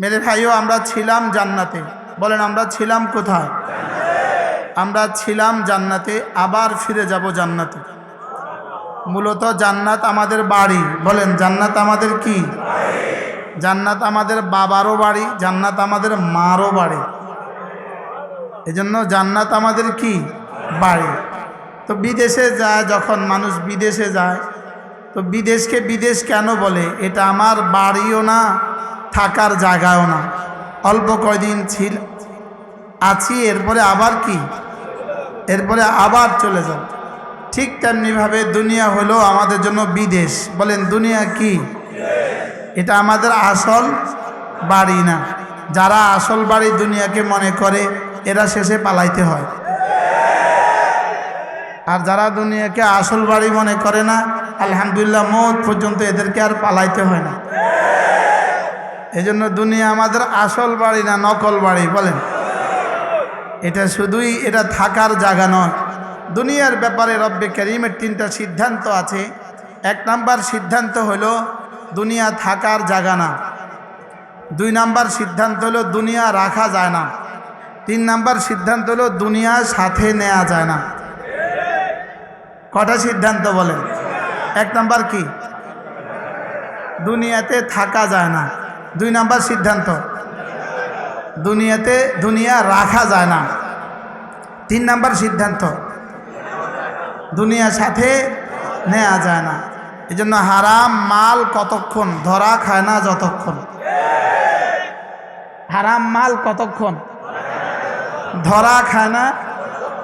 মেরে ভাইও, আমরা ছিলাম জান্নাতে। বলেন, আমরা ছিলাম কোথায়? আমরা ছিলাম জান্নাতে, আবার ফিরে যাব জান্নাতে। মূলত জান্নাত আমাদের বাড়ি। বলেন, জান্নাত আমাদের কি? জান্নাত আমাদের বাবারও বাড়ি, জান্নাত আমাদের মারও বাড়ি। এজন্য জান্নাত আমাদের কি? বাড়ি। তো বিদেশে যায়, যখন মানুষ বিদেশে যায়, তো বিদেশকে বিদেশ কেন বলে? এটা আমার বাড়িও না থাকার জায়গাও না। অল্প কয়দিন ছিল, আছি, এরপরে আবার কি? এরপরে আবার চলে যাব ঠিক তেমনিভাবে দুনিয়া হলো আমাদের জন্য বিদেশ। বলেন, দুনিয়া কি? এটা আমাদের আসল বাড়ি না। যারা আসল বাড়ি দুনিয়াকে মনে করে, এরা শেষে পালাইতে হয়। আর যারা দুনিয়াকে আসল বাড়ি মনে করে না, আলহামদুলিল্লাহ, মত পর্যন্ত এদেরকে আর পালাইতে হয় না। এই জন্য দুনিয়া আমাদের আসল বাড়ি না নকল বাড়ি, বলেন। এটা শুধুই, এটা থাকার জায়গা নয়। দুনিয়ার ব্যাপারে রব্বে করিমের তিনটা সিদ্ধান্ত আছে। এক নাম্বার সিদ্ধান্ত হলো, দুনিয়া থাকার জায়গা না। দুই নাম্বার সিদ্ধান্ত হলো, দুনিয়া রাখা যায় না। তিন নাম্বার সিদ্ধান্ত হলো, দুনিয়া সাথে নেওয়া যায় না। কটা সিদ্ধান্ত বলেন? এক নাম্বার কি? দুনিয়াতে থাকা যায় না। দুই নাম্বার সিদ্ধান্ত। দুনিয়াতে দুনিয়া রাখা যায় না। তিন নাম্বার সিদ্ধান্ত দুনিয়ার সাথে নেওয়া যায় না। এই জন্য হারাম মাল কতক্ষণ? ধরা খায় না যতক্ষণ। হারাম মাল কতক্ষণ? ধরা খায় না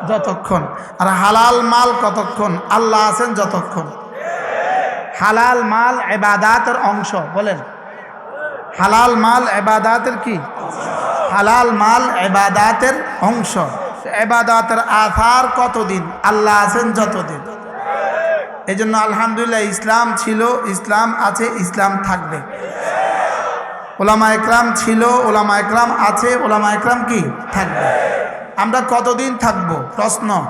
যতক্ষণ। আর হালাল মাল কতক্ষণ? আল্লাহ আছেন যতক্ষণ। হালাল মাল এবাদাতের অংশ, বলেন। হালাল মাল এবাদাতের কি? হালাল মাল এবাদাতের অংশ। এবাদাতের আধার কতদিন? আল্লাহ আছেন যতদিন। এই জন্য আলহামদুলিল্লাহ ইসলাম ছিল, ইসলাম আছে, ইসলাম থাকবে। ওলামা একরাম ছিল, ওলামা একরাম আছে, ওলামা একরাম কি? থাকবে। আমরা কতদিন থাকব? প্রশ্ন।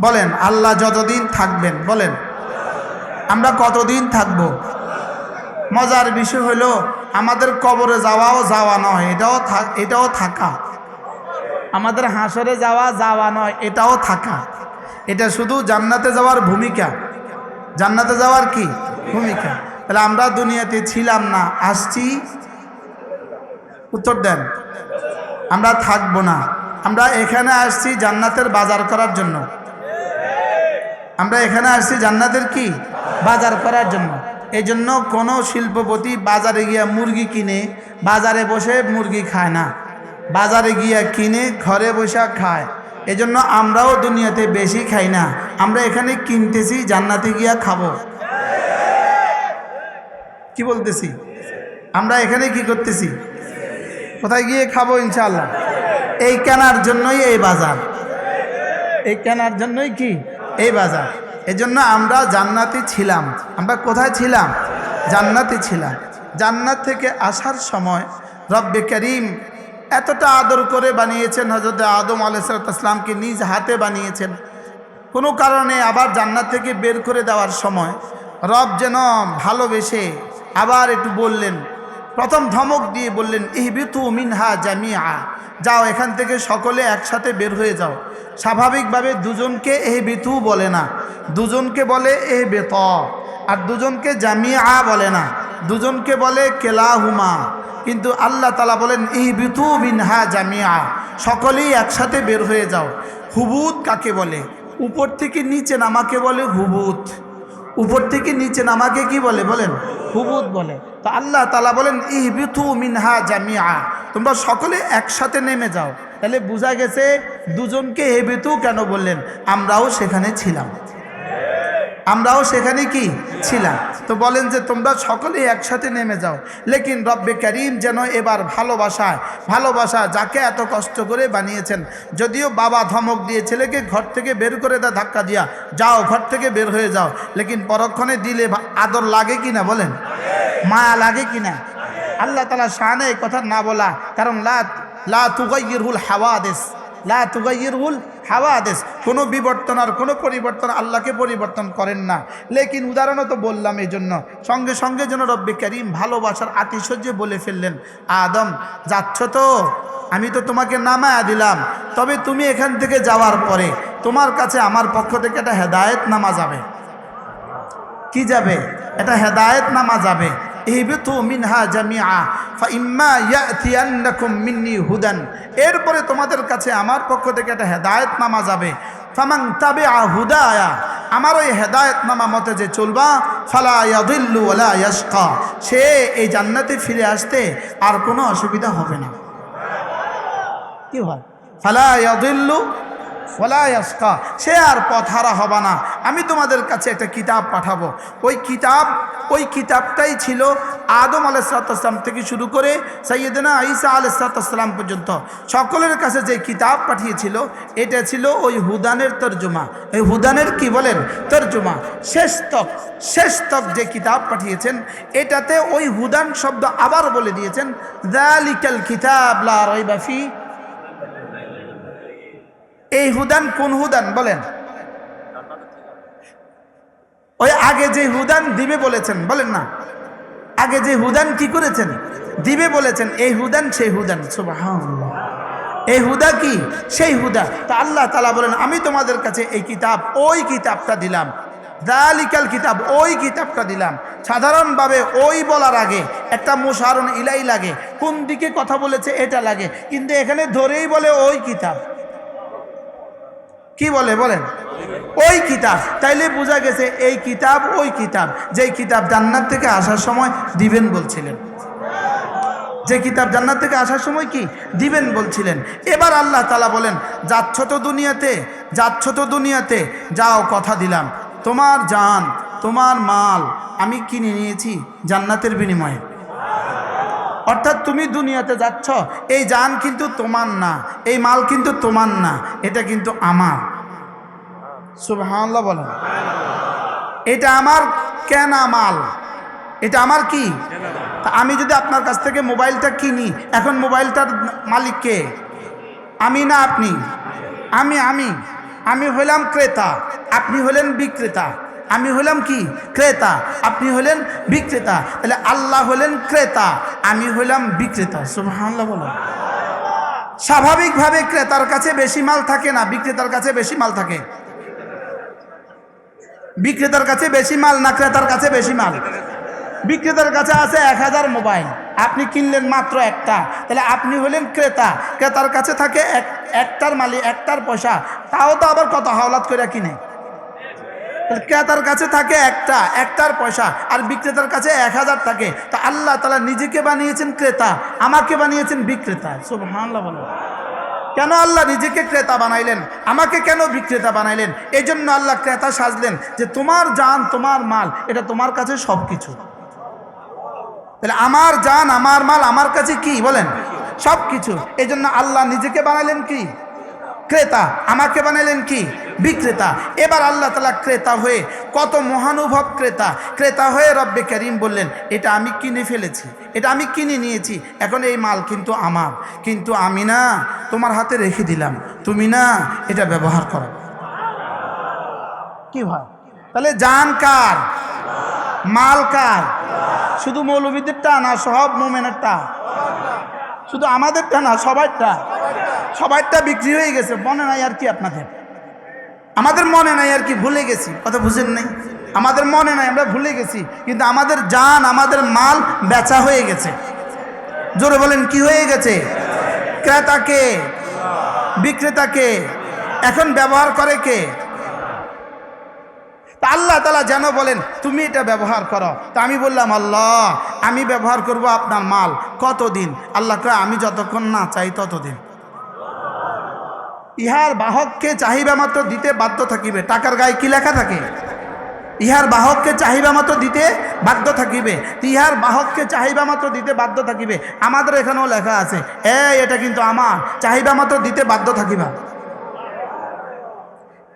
বলেন, আল্লাহ যতদিন থাকবেন, বলেন। আমরা কতদিন থাকব? মজার বিষয় হলো আমাদের কবরে যাওয়াও যাওয়া নয়, এটাও এটাও থাকা। আমাদের হাসরে যাওয়া যাওয়া নয়, এটাও থাকা। এটা শুধু জান্নাতে যাওয়ার ভূমিকা। জান্নাতে যাওয়ার কি? ভূমিকা। তাহলে আমরা দুনিয়াতে ছিলাম না, আসছি। উত্তর দেন। আমরা থাকব না। আমরা এখানে আসছি জান্নাতের বাজার করার জন্য। আমরা এখানে আসছি জান্নাতের কি? বাজার করার জন্য। এই জন্য কোনো শিল্পপতি বাজারে গিয়া মুরগি কিনে, বাজারে বসে মুরগি খায় না। বাজারে গিয়া কিনে, ঘরে বসে খায়। এজন্য আমরাও দুনিয়াতে বেশি খাই না। আমরা এখানে কিনতেছি, জান্নাতে গিয়া খাব। কি বলতেছি? আমরা এখানে কি করতেছি? কোথায় গিয়ে খাব ইনশাল্লাহ এই কেনার জন্যই এই বাজার। এই কেনার জন্যই কি? এই বাজার। এজন্য আমরা জান্নাতি ছিলাম। আমরা কোথায় ছিলাম? জান্নাতি ছিলাম। জান্নাত থেকে আসার সময় রব্বে করিম এতটা আদর করে বানিয়েছেন হজরত আদম আলাইসালামকে নিজ হাতে বানিয়েছেন। কোনো কারণে আবার জান্নাত থেকে বের করে দেওয়ার সময় রব যেন ভালোবেসে আবার একটু বললেন প্রথম ধমক দিয়ে বললেন, ইহবিতু মিনহা জামিয়া যাও এখান থেকে সকলে একসাথে বের হয়ে যাও। স্বাভাবিকভাবে দুজনকে এহ বিতু বলে না। দুজনকে বলে এহ বেত আর দুজনকে জামিয়া বলে না। দুজনকে বলে কেলাহুমা। কিন্তু আল্লাহ তালা বলেন ইহ বিতু মিনহা জামিয়া সকলেই একসাথে বের হয়ে যাও। হুবুত কাকে বলে? উপর থেকে নিচে নামাকে বলে হুবুত উপর থেকে নিচে নামাকে কি বলে বলেন? হুবুত বলে। তো আল্লাহ তালা বলেন ইহবিথু মিনহা জামিয়া তোমরা সকলে একসাথে নেমে যাও। তাহলে বোঝা গেছে দুজনকে হেবিতু কেন বললেন? আমরাও সেখানে ছিলাম। আমরাও সেখানে কি ছিলাম? তো বলেন যে তোমরা সকলেই একসাথে নেমে যাও। লেকিন রব্বে করিম যেন এবার ভালোবাসায়, ভালোবাসা যাকে এত কষ্ট করে বানিয়েছেন, যদিও বাবা ধমক দিয়ে ছেলেকে ঘর থেকে বের করে দেয়, ধাক্কা দিয়া, যাও, ঘর থেকে বের হয়ে যাও। লেকিন পরক্ষণে দিলে আদর লাগে কি না বলেন? মায়া লাগে কি না আল্লাহ তালা শাহানে এই কথা না বলা, কারণ লা লা তুগাইরুল হাওয়াদেস। লা তুগাইরুল হাওয়া আদেশ কোনো বিবর্তন আর কোনো পরিবর্তন আল্লাহকে পরিবর্তন করেন না। লেকিন উদাহরণও তো বললাম এই জন্য। সঙ্গে সঙ্গে যেন রব্বি করিম ভালোবাসার আতিশয্যে বলে ফেললেন, আদম, যাচ্ছ তো? আমি তো তোমাকে নামায়া দিলাম। তবে তুমি এখান থেকে যাওয়ার পরে তোমার কাছে আমার পক্ষ থেকে একটা হেদায়েত নামা যাবে কি যাবে? এটা হেদায়েত নামা যাবে। হুদান। এরপরে তোমাদের কাছে আমার পক্ষ থেকে একটা হেদায়েত নামা যাবে। ফামাং তাবিআ হুদায়া, আমার ওই হেদায়েত নামা মতে যে চলবা, ফালা সে এই জান্নাতে ফিরে আসতে আর কোনো অসুবিধা হবে না। কি হয়? ফালা ওলা সে আর পথহারা হবে না। আমি তোমাদের কাছে একটা কিতাব পাঠাবো। ওই কিতাব, ওই কিতাবটাই ছিল আদম আলাইসালাম থেকে শুরু করে সৈয়দনা ঈসা আলাইসালাম পর্যন্ত। সকলের কাছে যে কিতাব পাঠিয়েছিল, এটা ছিল ওই হুদানের তর্জমা। এই হুদানের কি বলেন? তর্জমা। শেষ তক শেষ তক যে কিতাব পাঠিয়েছেন, এটাতে ওই হুদান শব্দ আবার বলে দিয়েছেন দালিকাল কিতাব লা রাইবা ফি এই হুদান কোন হুদান বলেন। ওই আগে যে হুদান দিবে বলেছেন, বলেন না। আগে যে হুদান কি করেছেন? দিবে বলেছেন, এই হুদান সেই হুদান এই হুদা কি? সেই হুদা। তা আল্লাহ তালা বলেন, আমি তোমাদের কাছে এই কিতাব, ওই কিতাবটা দিলাম। দালিকাল কিতাব, ওই কিতাবটা দিলাম। সাধারণভাবে ওই বলার আগে একটা মুসারণ ইলাই লাগে। কোন দিকে কথা বলেছে এটা লাগে। কিন্তু এখানে ধরেই বলে ওই কিতাব। কি বলে, বলেন? ওই কিতাব। তাইলে বোঝা গেছে এই কিতাব ওই কিতাব। যেই কিতাব জান্নাত থেকে আসার সময় দিবেন বলছিলেন। যে কিতাব জান্নাত থেকে আসার সময় কি? দিবেন বলছিলেন। এবার আল্লাহ তালা বলেন, যাচ্ছ তো দুনিয়াতে, যাচ্ছ তো দুনিয়াতে, যাও, কথা দিলাম। তোমার জান, তোমার মাল আমি কিনে নিয়েছি জান্নাতের বিনিময়ে। অর্থাৎ তুমি দুনিয়াতে যাচ্ছ, এই যান কিন্তু তোমার না, এই মাল কিন্তু তোমার না, এটা কিন্তু আমার। সুবহানাল্লাহ বলেন। এটা আমার কেনা মাল। এটা আমার কি? আমি যদি আপনার কাছ থেকে মোবাইলটা কিনি, এখন মোবাইলটার মালিক কে? আমি না আপনি? আমি আমি। আমি হইলাম ক্রেতা, আপনি হলেন বিক্রেতা। আমি হলাম কি? ক্রেতা। আপনি হলেন বিক্রেতা। তাহলে আল্লাহ হলেন ক্রেতা, আমি হলাম বিক্রেতা। সুবহানাল্লাহ বলো। স্বাভাবিকভাবে ক্রেতার কাছে বেশি মাল থাকে না, বিক্রেতার কাছে বেশি মাল থাকে। বিক্রেতার কাছে বেশি মাল না ক্রেতার কাছে বেশি মাল? বিক্রেতার কাছে আছে এক হাজার মোবাইল। আপনি কিনলেন মাত্র একটা। তাহলে আপনি হলেন ক্রেতা। ক্রেতার কাছে থাকে এক, একটার মালি, একটার পয়সা। তাও তো আবার কত হাওলাত করে কিনে। ক্রেতার কাছে থাকে একটা, একটার পয়সা, আর বিক্রেতার কাছে এক হাজার থাকে। তা আল্লাহ তালা নিজেকে বানিয়েছেন ক্রেতা, আমাকে বানিয়েছেন বিক্রেতা। সুবহানাল্লাহ বলো। কেন আল্লাহ নিজেকে ক্রেতা বানাইলেন? আমাকে কেন বিক্রেতা বানাইলেন? এই জন্য আল্লাহ ক্রেতা সাজলেন যে তোমার জান, তোমার মাল, এটা তোমার কাছে সব কিছু তাহলে আমার জান, আমার মাল, আমার কাছে কি? বলেন। সব কিছু এই জন্য আল্লাহ নিজেকে বানাইলেন কি? ক্রেতা, আমাকে বানাইলেন কি? বিক্রেতা। এবার আল্লাহ তালা ক্রেতা হয়ে কত মহানুভব ক্রেতা। ক্রেতা হয়ে রব্বে করিম বললেন, এটা আমি কিনে ফেলেছি, এটা আমি কিনে নিয়েছি, এখন এই মাল কিন্তু আমার। কিন্তু আমি না, তোমার হাতে রেখে দিলাম। তুমি না, এটা ব্যবহার করো। কি হয় তাহলে জান কার? মাল কার? শুধু মৌলবীদেরটা না, সব মোমেনেরটা? শুধু আমাদেরটা না, সবাইটা? সবাইটা বিক্রি হয়ে গেছে, মনে নাই আর কি আপনাদের। আমাদের মনে নাই আর কি, ভুলে গেছি, কথা বুঝেন নাই? আমাদের মনে নাই, আমরা ভুলে গেছি, কিন্তু আমাদের জান, আমাদের মাল বেচা হয়ে গেছে। জোরে বলেন, কি হয়ে গেছে? ক্রেতাকে বিক্রেতাকে এখন ব্যবহার করে কে? তা আল্লাহ তালা যেন বলেন, তুমি এটা ব্যবহার করো। তা আমি বললাম, আল্লাহ, আমি ব্যবহার করব আপনার মাল কতদিন? আল্লাহ কয়, আমি যতক্ষণ না চাই ততদিন। ইহার বাহককে চাহিবা মাত্র দিতে বাধ্য থাকিবে। টাকার গায়ে কি লেখা থাকে? ইহার বাহককে চাহিবা মাত্র দিতে বাধ্য থাকিবে। ইহার বাহককে চাহিবা মাত্র দিতে বাধ্য থাকিবে। আমাদের এখানেও লেখা আছে, এ, এটা কিন্তু আমার। চাহিবা মাত্র দিতে বাধ্য থাকিবা।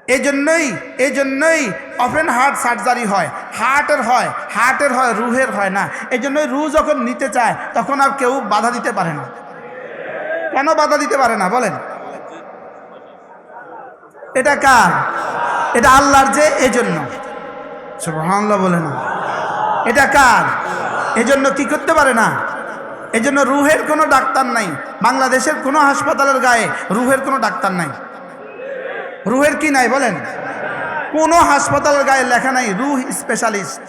এই জন্যই এই জন্যই অফেন হার্ট সার্জারি হয়। হার্টের হয় হার্টের হয়, রুহের হয় না। এই জন্যই রু যখন নিতে চায়, তখন আর কেউ বাধা দিতে পারে না। কেন বাধা দিতে পারে না? বলেন। এটা কার? এটা আল্লাহর যে এই জন্য সুবহানাল্লাহ বলে না। এটা কার? এজন্য কি করতে পারে না? এজন্য রুহের কোনো ডাক্তার নাই। বাংলাদেশের কোনো হাসপাতালের গায়ে রুহের কোনো ডাক্তার নাই। রুহের কি নাই বলেন? কোনো হাসপাতালের গায়ে লেখা নাই, রুহ স্পেশালিস্ট।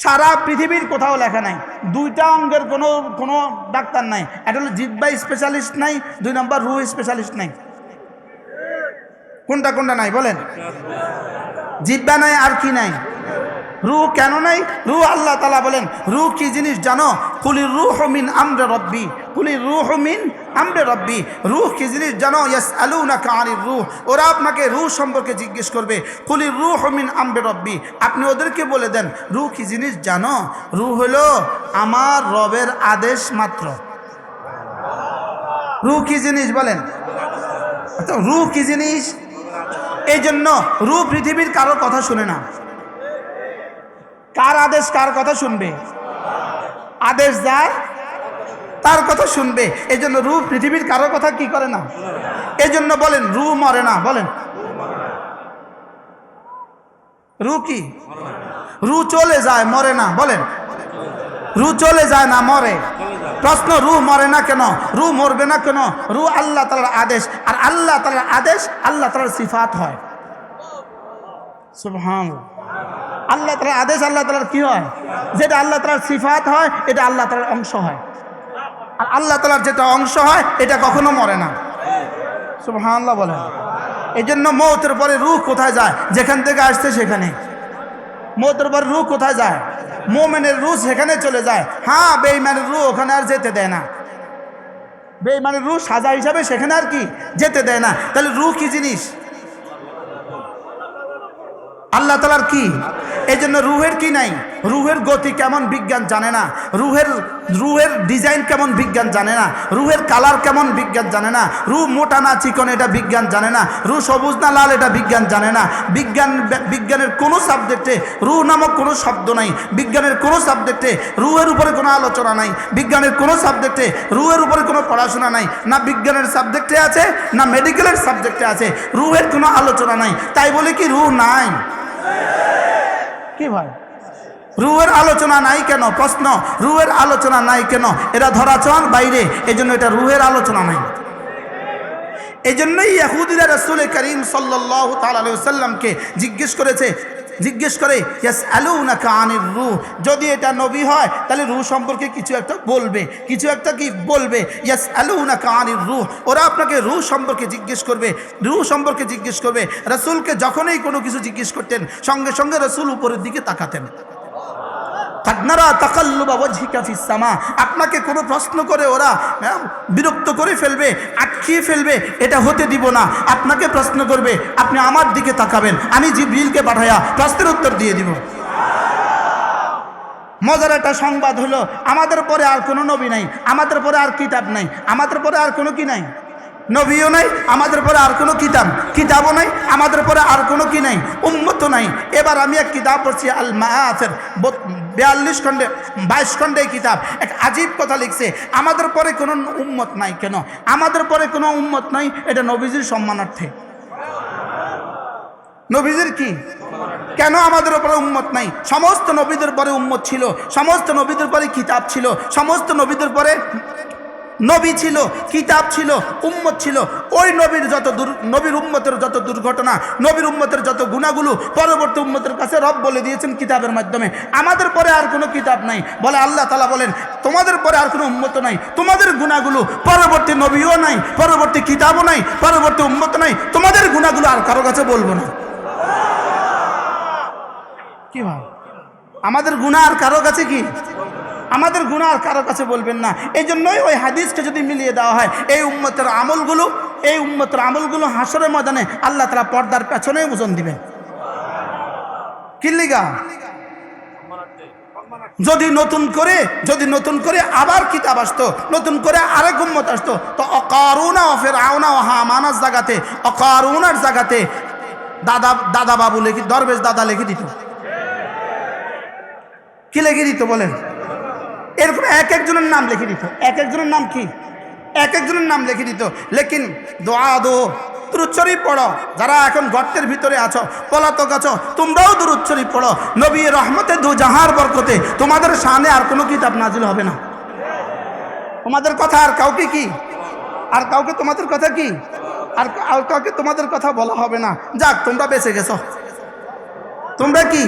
সারা পৃথিবীর কোথাও লেখা নাই। দুইটা অঙ্গের কোনো কোনো ডাক্তার নাই। একটা হলো জিব্বা স্পেশালিস্ট নাই, দুই নম্বর রুহ স্পেশালিস্ট নাই। কোনটা কোনটা নাই বলেন? জিব্বা নাই, আর কি নাই? রু কেন নাই? রু আল্লাহ তালা বলেন রু কি জিনিস জানো? কুলির রুহ মিন আমরে রব্বি কুলির রুহ হমিন আমরে রব্বি। রুহ কি জিনিস জানো? ইয়াস আলু না কাহানির রুহ। ওরা আপনাকে রুহ সম্পর্কে জিজ্ঞেস করবে কুলির রুহ হমিন আমরে রব্বি। আপনি ওদেরকে বলে দেন রু কি জিনিস জানো? রু হলো আমার রবের আদেশ মাত্র। রু কি জিনিস বলেন? আচ্ছা রু কি জিনিস? এই জন্য রু পৃথিবীর কারোর কথা শুনে না। কার আদেশ কার কথা শুনবে? আদেশ যার তার কথা শুনবে। এই জন্য রু পৃথিবীর কারোর কথা কি করে না? এই জন্য বলেন, রু মরে না, বলেন। রু কি? রু চলে যায়, মরে না, বলেন। রু চলে যায় না, মরে। প্রশ্ন, রু মরে না কেন? রু মরবে না কেন? রু আল্লাহ তালার আদেশ। আর আল্লাহ তালার আদেশ, আল্লাহ তালার সিফাত হয়। সুবহান আল্লাহ তালার আদেশ, আল্লাহ তালার কি হয়? যেটা আল্লাহ তালার সিফাত হয়, এটা আল্লাহ তালার অংশ হয়। আর আল্লাহ তালার যেটা অংশ হয়, এটা কখনো মরে না। সুবহানাল্লাহ বলেন। এই জন্য মৌতের পরে রুহ কোথায় যায়? যেখান থেকে আসছে সেখানে। মৌতের পরে রুহ কোথায় যায়? মোমেনের রু সেখানে চলে যায়। হ্যাঁ বেইমানের রু ওখানে আর যেতে দেয় না। বেইমানের রু সাজা হিসাবে সেখানে আর কি যেতে দেয় না। তাহলে রু কি জিনিস? আল্লাহ তালার কি? এই জন্য রুহের কি নাই? রুহের গতি কেমন? বিজ্ঞান জানে না। রুহের রুহের ডিজাইন কেমন বিজ্ঞান জানে না? রুহের কালার কেমন বিজ্ঞান জানে না? রু মোটা না চিকন এটা বিজ্ঞান জানে না? রু সবুজ না লাল এটা বিজ্ঞান জানে না? বিজ্ঞান বিজ্ঞানের কোনো সাবজেক্টে রু নামক কোনো শব্দ নাই। বিজ্ঞানের কোনো সাবজেক্টে রুহের উপরে কোনো আলোচনা নাই। বিজ্ঞানের কোনো সাবজেক্টে রুহের উপরে কোনো পড়াশোনা নাই। না বিজ্ঞানের সাবজেক্টে আছে, না মেডিকেলের সাবজেক্টে আছে। রুহের কোনো আলোচনা নাই। তাই বলে কি রু নাই? কি ভাই? রুহের আলোচনা নাই কেন? প্রশ্ন রুয়ের আলোচনা নাই কেন? এরা ধরাচন বাইরে এই জন্য এটা রুহের আলোচনা নাই। এই জন্যই ইয়াহুদিরা রসুল করিম সাল্লাহ জিজ্ঞেস করেছে, জিজ্ঞেস করে রুহ? যদি এটা নবী হয়, তাহলে রুহ সম্পর্কে কিছু একটা বলবে, কিছু একটা কি বলবে? ইয়াস আলু না কানির রুহ? ওরা আপনাকে রুহ সম্পর্কে জিজ্ঞেস করবে, রুহ সম্পর্কে জিজ্ঞেস করবে। রসুলকে যখনই কোনো কিছু জিজ্ঞেস করতেন, সঙ্গে সঙ্গে রসুল উপরের দিকে তাকাতেন। কাদনারা তাকাল্লুবা ওয়াজহিকা ফিস সামা। আপনাকে কোনো প্রশ্ন করে ওরা হ্যাঁ, বিরক্ত করে ফেলবে আটকিয়ে ফেলবে এটা হতে দিব না। আপনাকে প্রশ্ন করবে আপনি আমার দিকে তাকাবেন আমি জিবরিলকে পাঠাইয়া প্রশ্নের উত্তর দিয়ে দিব। মজার একটা সংবাদ হলো আমাদের পরে আর কোনো নবী নাই আমাদের পরে আর কিতাব নাই আমাদের পরে আর কোনো কি নাই? নবীও নাই আমাদের পরে আর কোনো কিতাব কিতাবও নাই আমাদের পরে আর কোনো কি নাই? উন্মত নাই। এবার আমি এক কিতাব পড়ছি আল মায়াফের বিয়াল্লিশ খণ্ডে, বাইশ খণ্ডে কিতাব। এক আজীব কথা লিখছে, আমাদের পরে কোনো উম্মত নাই কেন? আমাদের পরে কোনো উম্মত নাই, এটা নবীজির সম্মানার্থে। নবীজির কি? কেন আমাদের উপরে উম্মত নাই? সমস্ত নবীদের পরে উম্মত ছিল, সমস্ত নবীদের পরে কিতাব ছিল, সমস্ত নবীদের পরে নবী ছিল, কিতাব ছিল, উম্মত ছিল। ওই নবীর যত দুর, নবীর উম্মতের যত দুর্ঘটনা, নবীর উম্মতের যত গুণাগুলো, পরবর্তী উম্মতের কাছে রব বলে দিয়েছেন কিতাবের মাধ্যমে। আমাদের পরে আর কোনো কিতাব নাই। বলে আল্লাহ তালা বলেন, তোমাদের পরে আর কোনো উম্মত নাই। তোমাদের গুণাগুলো পরবর্তী নবীও নাই, পরবর্তী কিতাবও নাই, পরবর্তী উম্মত নাই। তোমাদের গুণাগুলো আর কারও কাছে বলব না। কি ভাই? আমাদের গুণা আর কারও কাছে কি? আমাদের গুণা আর কারও কাছে বলবেন না। এই জন্যই ওই হাদিসকে যদি মিলিয়ে দেওয়া হয়, এই উম্মতের আমলগুলো, এই উম্মতের আমলগুলো হাসরের ময়দানে আল্লাহ তালা পর্দার পেছনেই ওজন দিবেন। কিল্লিগা যদি নতুন করে, যদি নতুন করে আবার কিতাব আসতো, নতুন করে আরেক উম্মত আসতো, তো অকারুনা ফের আউনা ও হামানার জায়গাতে অকারুনার জায়গাতে দাদা দাদা বাবু লিখি, দরবেশ দাদা লিখে দিত। কি লিখে দিত বলেন? এরকম এক একজনের নাম লিখে দিত। এক একজনের নাম কি? এক একজনের নাম লিখে দিত। লেকিন দোয়া দো, দুরুচ্ছরি পড়ো। যারা এখন গর্তের ভিতরে আছো, পলাতক আছো, তোমরাও দুরুচ্ছরি পড়ো। নবী রহমতে দু জাহার বরকতে তোমাদের সামনে আর কোনো কিতাব নাজিল হবে না। তোমাদের কথা আর কাউকে কি? আর কাউকে তোমাদের কথা কি? আর আর কাউকে তোমাদের কথা বলা হবে না। যাক, তোমরা বেঁচে গেছো। তোমরা কি?